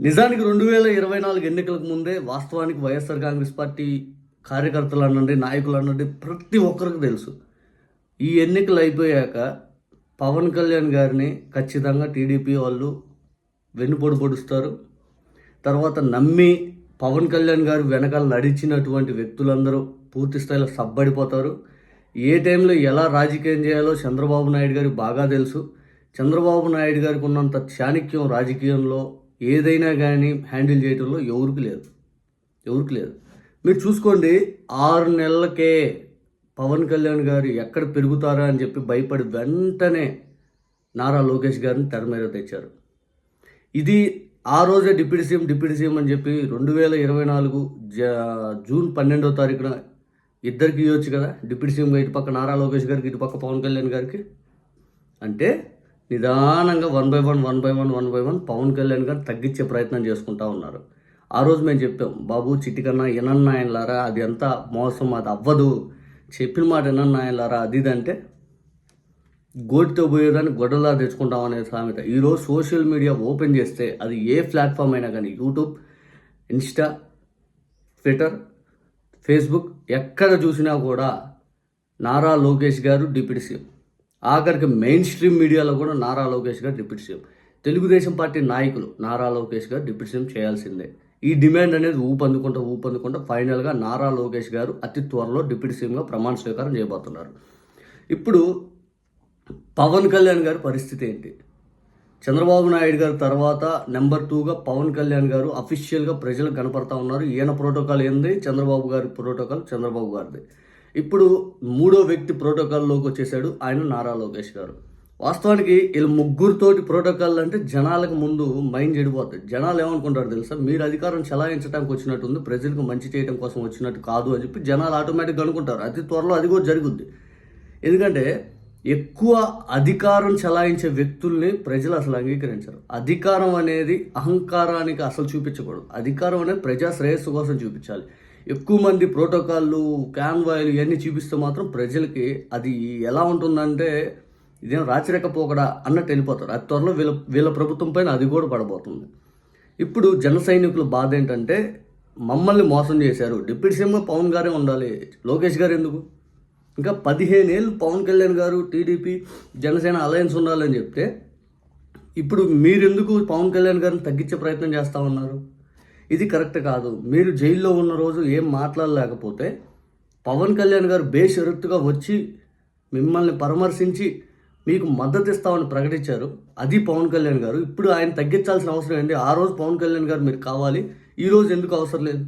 నిజానికి రెండు వేల ఇరవై నాలుగు ఎన్నికలకు ముందే వాస్తవానికి వైఎస్ఆర్ కాంగ్రెస్ పార్టీ కార్యకర్తలు అనండి నాయకులు అనండి ప్రతి ఒక్కరికి తెలుసు. ఈ ఎన్నికలు అయిపోయాక పవన్ కళ్యాణ్ గారిని ఖచ్చితంగా టీడీపీ వాళ్ళు వెన్నుపొడి పొడుస్తారు. తర్వాత నమ్మి పవన్ కళ్యాణ్ గారు వెనకాల నడిచినటువంటి వ్యక్తులందరూ పూర్తి స్థాయిలో సబ్బడిపోతారు. ఏ టైంలో ఎలా రాజకీయం చేయాలో చంద్రబాబు నాయుడు గారికి బాగా తెలుసు. చంద్రబాబు నాయుడు గారికి ఉన్నంత చాణక్యం రాజకీయంలో ఏదైనా కానీ హ్యాండిల్ చేయడంలో ఎవరికి లేదు. ఎవరికి లేదు. మీరు చూసుకోండి ఆరు నెలలకే పవన్ కళ్యాణ్ గారు ఎక్కడ పెరుగుతారా అని చెప్పి భయపడి వెంటనే నారా లోకేష్ గారిని తెర మీద తెచ్చారు. ఇది ఆ రోజే డిప్యూటీ సీఎం డిప్యూటీ సీఎం అని చెప్పి రెండు వేల ఇరవై నాలుగు జ జూన్ పన్నెండో తారీఖున ఇద్దరికి ఇవ్వచ్చు కదా? డిప్యూటీ సీఎంగా ఇటు పక్క నారా లోకేష్ గారికి ఇటు పక్క పవన్ కళ్యాణ్ గారికి? అంటే నిదానంగా one by one one by one one by one Pawan Kalyan గారు తగ్గించే ప్రయత్నం చేసుకుంటా ఉన్నారు. ఆ రోజు మేము చెప్పాం బాబు చిటికన్నా ఎనన్నాయన్లారా అది ఎంత మోసం? అది అవ్వదు. చెప్పిన మాట ఎనన్నాయన్లారా అది ఇది అంటే గోటితో పోయేదాన్ని గొడవలా తెచ్చుకుంటాం అనే సామెత. ఈరోజు సోషల్ మీడియా ఓపెన్ చేస్తే అది ఏ ప్లాట్ఫామ్ అయినా కానీ యూట్యూబ్ ఇన్స్టా ట్విట్టర్ ఫేస్బుక్ ఎక్కడ చూసినా కూడా నారా లోకేష్ గారు డిప్యూటీ సీఎం. ఆఖరికి మెయిన్ స్ట్రీమ్ మీడియాలో కూడా నారా లోకేష్ గారు డిప్యూటీ సీఎం. తెలుగుదేశం పార్టీ నాయకులు నారా లోకేష్ గారు డిప్యూటీ సీఎం చేయాల్సిందే. ఈ డిమాండ్ అనేది ఊపందుకుంటా ఊపందుకుంటా ఫైనల్గా నారా లోకేష్ గారు అతి త్వరలో డిప్యూటీ సీఎంగా ప్రమాణ స్వీకారం చేయబోతున్నారు. ఇప్పుడు పవన్ కళ్యాణ్ గారి పరిస్థితి ఏంటి? చంద్రబాబు నాయుడు గారి తర్వాత నెంబర్ టూగా పవన్ కళ్యాణ్ గారు అఫీషియల్గా ప్రజలకు కనపడతా ఉన్నారు. ఈయన ప్రోటోకాల్ ఏంది? చంద్రబాబు గారి ప్రోటోకాల్ చంద్రబాబు గారిది. ఇప్పుడు మూడో వ్యక్తి ప్రోటోకాల్లోకి వచ్చేసాడు ఆయన నారా లోకేష్ గారు. వాస్తవానికి వీళ్ళు ముగ్గురితోటి ప్రోటోకాల్ అంటే జనాలకు ముందు మైండ్ చెడిపోతుంది జనాలు ఏమనుకుంటారు తెలుసా? మీరు అధికారం చలాయించడానికి వచ్చినట్టుంది ప్రజలకు మంచి చేయడం కోసం వచ్చినట్టు కాదు అని చెప్పి జనాలు ఆటోమేటిక్గా అనుకుంటారు. అతి త్వరలో అది కూడా జరుగుద్ది. ఎందుకంటే ఎక్కువ అధికారం చలాయించే వ్యక్తుల్ని ప్రజలు అసలు అంగీకరించరు. అధికారం అనేది అహంకారానికి అసలు చూపించకూడదు. అధికారం అనేది ప్రజా శ్రేయస్సు కోసం చూపించాలి. ఎక్కువ మంది ప్రోటోకాల్లు క్యాన్వాయిలు ఇవన్నీ చూపిస్తే మాత్రం ప్రజలకి అది ఎలా ఉంటుందంటే ఇదేం రాచరికపోకడా అన్నట్టు వెళ్ళిపోతారు. అది త్వరలో వీళ్ళ వీళ్ళ ప్రభుత్వం పైన అది కూడా పడబోతుంది. ఇప్పుడు జన సైనికుల బాధ ఏంటంటే మమ్మల్ని మోసం చేశారు. డిప్యూటీ సీఎంగా పవన్ గారే ఉండాలి. లోకేష్ గారు ఎందుకు? ఇంకా పదిహేను ఏళ్ళు పవన్ కళ్యాణ్ గారు టీడీపీ జనసేన అలయన్స్ ఉండాలని చెప్తే ఇప్పుడు మీరెందుకు పవన్ కళ్యాణ్ గారిని తగ్గించే ప్రయత్నం చేస్తూ ఉన్నారు? ఇది కరెక్ట్ కాదు. మీరు జైల్లో ఉన్న రోజు ఏం మాట్లాడలేకపోతే పవన్ కళ్యాణ్ గారు బేషరత్తుగా వచ్చి మిమ్మల్ని పరామర్శించి మీకు మద్దతు ఇస్తామని ప్రకటించారు. అది పవన్ కళ్యాణ్ గారు. ఇప్పుడు ఆయన తగ్గించాల్సిన అవసరం ఏంటి ఆ రోజు పవన్ కళ్యాణ్ గారు మీరు కావాలి. ఈ రోజు ఎందుకు అవసరం లేదు?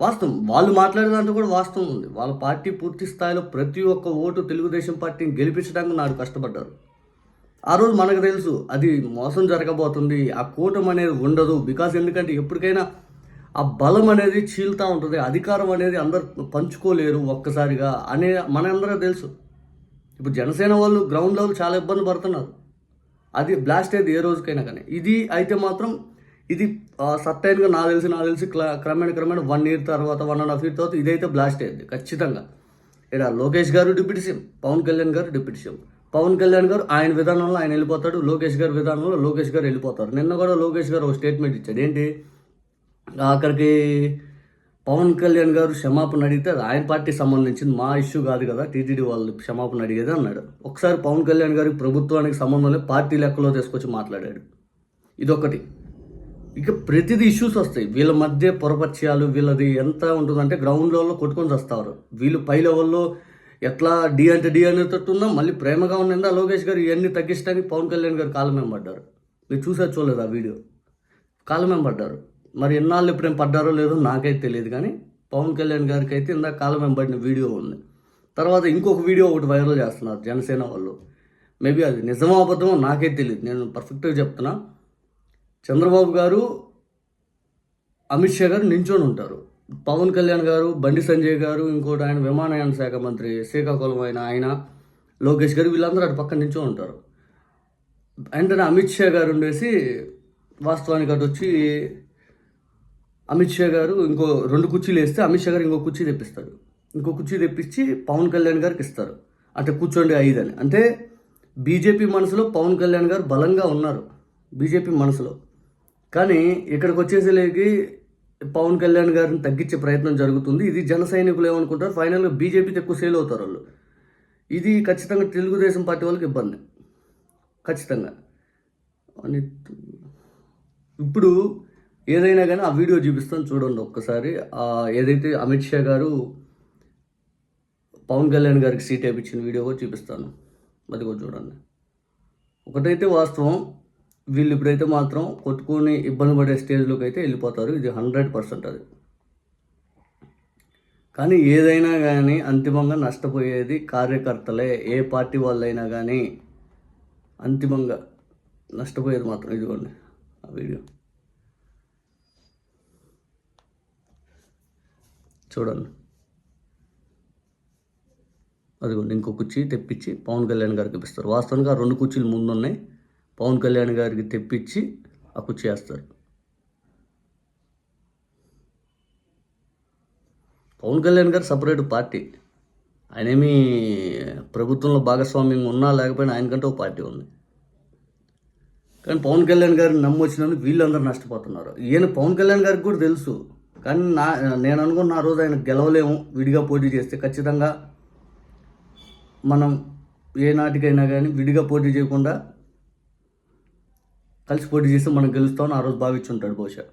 వాస్తవం. వాళ్ళు మాట్లాడే దాంట్లో కూడా వాస్తవం ఉంది. వాళ్ళ పార్టీ పూర్తి స్థాయిలో ప్రతి ఒక్క ఓటు తెలుగుదేశం పార్టీని గెలిపించడానికి నాడు కష్టపడ్డారు. ఆ రోజు మనకు తెలుసు అది మోసం జరగబోతుంది ఆ కూటమి అనేది ఉండదు బికాస్ ఎందుకంటే ఎప్పటికైనా ఆ బలం అనేది చీలుతూ ఉంటుంది అధికారం అనేది అందరు పంచుకోలేరు ఒక్కసారిగా అనే మనందరూ తెలుసు. ఇప్పుడు జనసేన వాళ్ళు గ్రౌండ్ లెవెల్ చాలా ఇబ్బంది పడుతున్నారు. అది బ్లాస్ట్ అయితే ఏ రోజుకైనా కానీ. ఇది అయితే మాత్రం ఇది సర్టైన్గా నాకు తెలిసి నాకు తెలిసి క్ల- క్రమేణ క్రమేణ వన్ ఇయర్ తర్వాత వన్ అండ్ హాఫ్ ఇయర్ తర్వాత ఇదైతే బ్లాస్ట్ అయ్యింది ఖచ్చితంగా. ఇక్కడ లోకేష్ గారు డిప్యూటీ సీఎం పవన్ కళ్యాణ్ గారు డిప్యూటీ సీఎం. పవన్ కళ్యాణ్ గారు ఆయన విధానంలో ఆయన వెళ్ళిపోతాడు లోకేష్ గారి విధానంలో లోకేష్ గారు వెళ్ళిపోతారు. నిన్న కూడా లోకేష్ గారు ఒక స్టేట్మెంట్ ఇచ్చాడు. ఏంటి? అక్కడికి పవన్ కళ్యాణ్ గారు క్షమాపణ అడిగితే అది ఆయన పార్టీ సంబంధించింది మా ఇష్యూ కాదు కదా టీటీడీ వాళ్ళు క్షమాపణ అడిగేది అన్నాడు. ఒకసారి పవన్ కళ్యాణ్ గారికి ప్రభుత్వానికి సంబంధం లేదు పార్టీ లెక్కలో తీసుకొచ్చి మాట్లాడాడు. ఇదొకటి. ఇక ప్రతిదీ ఇష్యూస్ వస్తాయి. వీళ్ళ మధ్య పొరపరిచయాలు వీళ్ళది ఎంత ఉంటుందంటే గ్రౌండ్ లెవెల్లో కొట్టుకొని వస్తారు వీళ్ళు పై లెవెల్లో ఎట్లా డి అంటే డి అనేటట్టు అనేటట్టుందో మళ్ళీ ప్రేమగా ఉన్నందా? లోకేష్ గారు ఇవన్నీ తగ్గించడానికి పవన్ కళ్యాణ్ గారు కాలం పడ్డారు. మీరు చూసారు చూడలేదు ఆ వీడియో. కాలం పడ్డారు. మరి ఎన్నాళ్ళు ఎప్పుడేం పడ్డారో లేదో నాకైతే తెలియదు కానీ పవన్ కళ్యాణ్ గారికి అయితే ఇందాక కాలం పడిన వీడియో ఉంది. తర్వాత ఇంకొక వీడియో ఒకటి వైరల్ చేస్తున్నారు జనసేన వాళ్ళు. మేబీ అది నిజమో అబద్ధమో నాకే తెలియదు. నేను పర్ఫెక్ట్గా చెప్తున్నా. చంద్రబాబు గారు అమిత్ షా గారు నించొని ఉంటారు. పవన్ కళ్యాణ్ గారు బండి సంజయ్ గారు ఇంకోటి ఆయన విమానయాన శాఖ మంత్రి శ్రీకాకుళం అయిన ఆయన లోకేష్ గారు వీళ్ళందరూ అటు పక్కన నుంచో ఉంటారు. వెంటనే అమిత్ షా గారు ఉండేసి వాస్తవానికి అటు వచ్చి అమిత్ షా గారు ఇంకో రెండు కుర్చీలు వేస్తే అమిత్ షా గారు ఇంకో కుర్చీ తెప్పిస్తారు. ఇంకో కుర్చీ తెప్పించి పవన్ కళ్యాణ్ గారికి ఇస్తారు. అంటే కూర్చోండి ఐదు అని అంటే బీజేపీ మనసులో పవన్ కళ్యాణ్ గారు బలంగా ఉన్నారు. బీజేపీ మనసులో. కానీ ఇక్కడికి వచ్చేసేలేకి పవన్ కళ్యాణ్ గారిని తగ్గించే ప్రయత్నం జరుగుతుంది. ఇది జన సైనికులు ఏమనుకుంటారు? ఫైనల్గా బీజేపీకి ఎక్కువ సేల్ అవుతారు వాళ్ళు. ఇది ఖచ్చితంగా తెలుగుదేశం పార్టీ వాళ్ళకి ఇబ్బంది. ఖచ్చితంగా. అని ఇప్పుడు ఏదైనా కానీ ఆ వీడియో చూపిస్తాను చూడండి ఒక్కసారి. ఏదైతే అమిత్ షా గారు పవన్ కళ్యాణ్ గారికి సీట్ వేయించిన వీడియో కూడా చూపిస్తాను. అది కూడా చూడండి. ఒకటైతే వాస్తవం వీళ్ళు ఇప్పుడైతే మాత్రం కొట్టుకొని ఇబ్బంది పడే స్టేజ్లోకి అయితే వెళ్ళిపోతారు. ఇది హండ్రెడ్ పర్సెంట్ అది. కానీ ఏదైనా కానీ అంతిమంగా నష్టపోయేది కార్యకర్తలే. ఏ పార్టీ వాళ్ళైనా కానీ అంతిమంగా నష్టపోయేది మాత్రం ఇదిగోండి ఆ వీడియో. చూడండి. అదిగోండి ఇంకో కుర్చీ తెప్పించి పవన్ కళ్యాణ్ గారికి ఇప్పిస్తారు. వాస్తవంగా ఆ రెండు కుర్చీలు ముందున్నాయి. పవన్ కళ్యాణ్ గారికి తెప్పించి అప్పు చేస్తారు. పవన్ కళ్యాణ్ గారు సపరేట్ పార్టీ. ఆయనేమి ప్రభుత్వంలో భాగస్వామ్యం ఉన్నా లేకపోయినా ఆయనకంటే ఒక పార్టీ ఉంది. కానీ పవన్ కళ్యాణ్ గారిని నమ్మొచ్చినందుకు వీళ్ళందరూ నష్టపోతున్నారు. ఈయన పవన్ కళ్యాణ్ గారికి కూడా తెలుసు. కానీ నా నేను అనుకున్న ఆ రోజు ఆయన గెలవలేము. విడిగా పోటీ చేస్తే ఖచ్చితంగా మనం ఏ నాటికైనా కానీ విడిగా పోటీ చేయకుండా కలిసి పోటీ చేస్తే మనం గెలుస్తామని ఆ రోజు భావించుంటాడు బహుశా.